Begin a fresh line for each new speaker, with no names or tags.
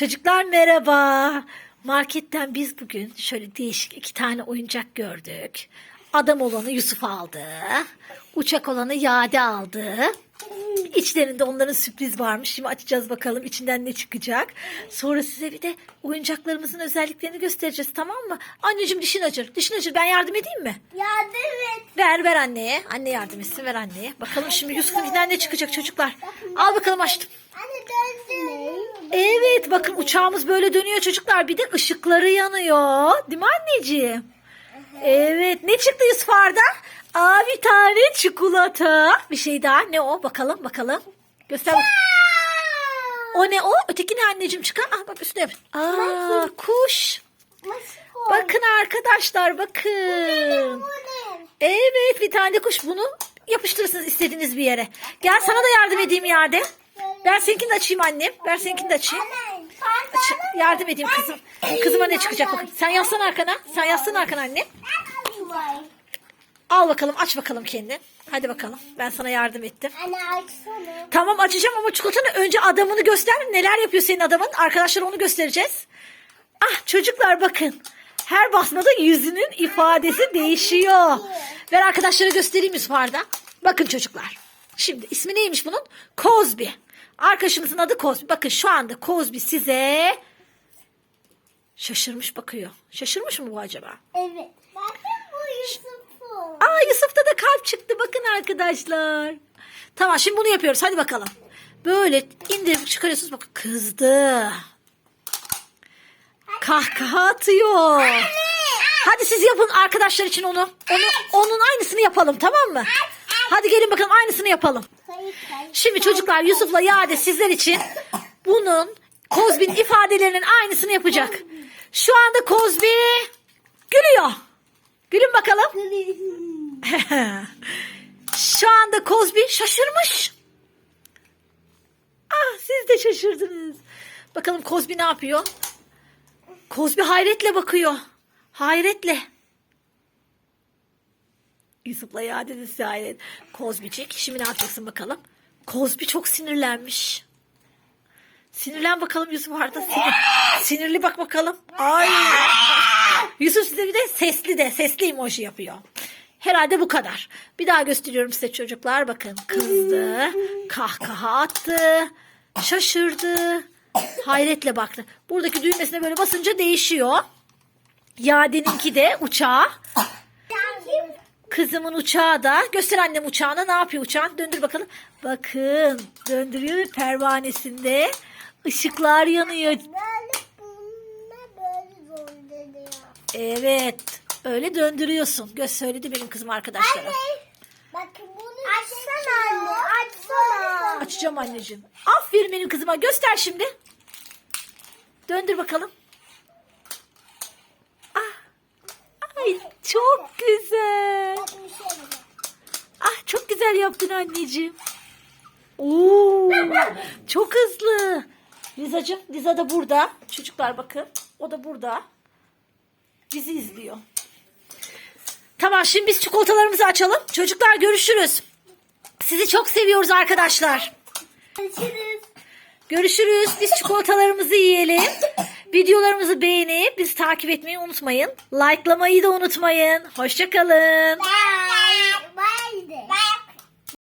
Çocuklar merhaba. Marketten biz bugün şöyle değişik iki tane oyuncak gördük. Adam olanı Yusuf aldı. Uçak olanı Yade aldı. İçlerinde onların sürpriz varmış. Şimdi açacağız bakalım içinden ne çıkacak. Sonra size bir de oyuncaklarımızın özelliklerini göstereceğiz tamam mı? Anneciğim dişin acır. Dişin acır ben yardım edeyim mi?
Yardım et.
Ver ver anneye. Anne yardım etsin ver anneye. Bakalım şimdi Yusuf'un ne çıkacak çocuklar. Al bakalım açtım.
Anne döndü.
Evet bakın uçağımız böyle dönüyor çocuklar. Bir de ışıkları yanıyor. Değil mi anneciğim? Evet ne çıktı Yusuf Arda? Aa bir tane çikolata. Bir şey daha ne o bakalım bakalım. Göster. O ne o? Öteki ne anneciğim çıkar? Ah bak üstüne. Aa kuş. Bakın arkadaşlar bakın. Evet bir tane kuş bunu yapıştırırsınız istediğiniz bir yere. Gel sana da yardım edeyim yerde. Ben seninkini de açayım annem. Ben seninkini de açayım. Aç- yardım edeyim kızım. Kızıma ne çıkacak bakın. Sen yaslan arkana. Sen yaslan arkana anne. Al bakalım aç bakalım kendin. Hadi bakalım. Ben sana yardım ettim.
Anne açsana.
Tamam açacağım ama çikolatanın önce adamını göster. Neler yapıyor senin adamın? Arkadaşlar onu göstereceğiz. Ah çocuklar bakın. Her basmada yüzünün ifadesi değişiyor. Ver arkadaşlara göstereyim Yusuf Arda. Bakın çocuklar. Şimdi ismi neymiş bunun? Cosby. Arkadaşımızın adı Cosby. Bakın şu anda Cosby size şaşırmış bakıyor. Şaşırmış mı bu acaba?
Evet. Bakın bu Yusuf'u.
Aa Yusuf'ta da kalp çıktı bakın arkadaşlar. Tamam şimdi bunu yapıyoruz hadi bakalım. Böyle indirip çıkarıyorsunuz bakın kızdı. Kahkaha atıyor. Hadi siz yapın arkadaşlar için onu. Onu onun aynısını yapalım tamam mı? Hadi gelin bakalım aynısını yapalım. Şimdi çocuklar Yusuf'la Yade sizler için bunun Kozbi'nin ifadelerinin aynısını yapacak. Şu anda Kozbi gülüyor. Gülün bakalım. Şu anda Kozbi şaşırmış. Ah siz de şaşırdınız. Bakalım Kozbi ne yapıyor? Kozbi hayretle bakıyor. Hayretle. Yusuf'la ya dedi hayret. Kozbicik. Şimdi ne yapacaksın bakalım? Kozbi çok sinirlenmiş. Sinirlen bakalım Yusuf Arda. Sinir, sinirli bak bakalım. Ay. Yusuf size bir de sesli de sesli emoji yapıyor. Herhalde bu kadar. Bir daha gösteriyorum size çocuklar. Bakın kızdı. Kahkaha attı. Şaşırdı. Hayretle baktı. Buradaki düğmesine böyle basınca değişiyor. Yadeninki de uçağı. Kızımın uçağı da. Göster annem uçağına ne yapıyor uçağın? Döndür bakalım. Bakın döndürüyor pervanesinde. ışıklar yanıyor. Evet. Öyle döndürüyorsun. Göz söyledi benim kızım arkadaşlara.
Bakın bunu açsana anne. Açsana.
Açacağım anneciğim. Aferin benim kızıma. Göster şimdi. Döndür bakalım. Ay çok güzel.
Şey.
Ah çok güzel yaptın anneciğim. Oo, çok hızlı. Lizacığım, Liza da burada. Çocuklar bakın. O da burada. Bizi izliyor. Tamam şimdi biz çikolatalarımızı açalım. Çocuklar görüşürüz. Sizi çok seviyoruz arkadaşlar.
Görüşürüz.
Görüşürüz. Biz çikolatalarımızı yiyelim. Videolarımızı beğenip bizi takip etmeyi unutmayın. Likelamayı da unutmayın. Hoşçakalın. Bye. Bye.
Bye.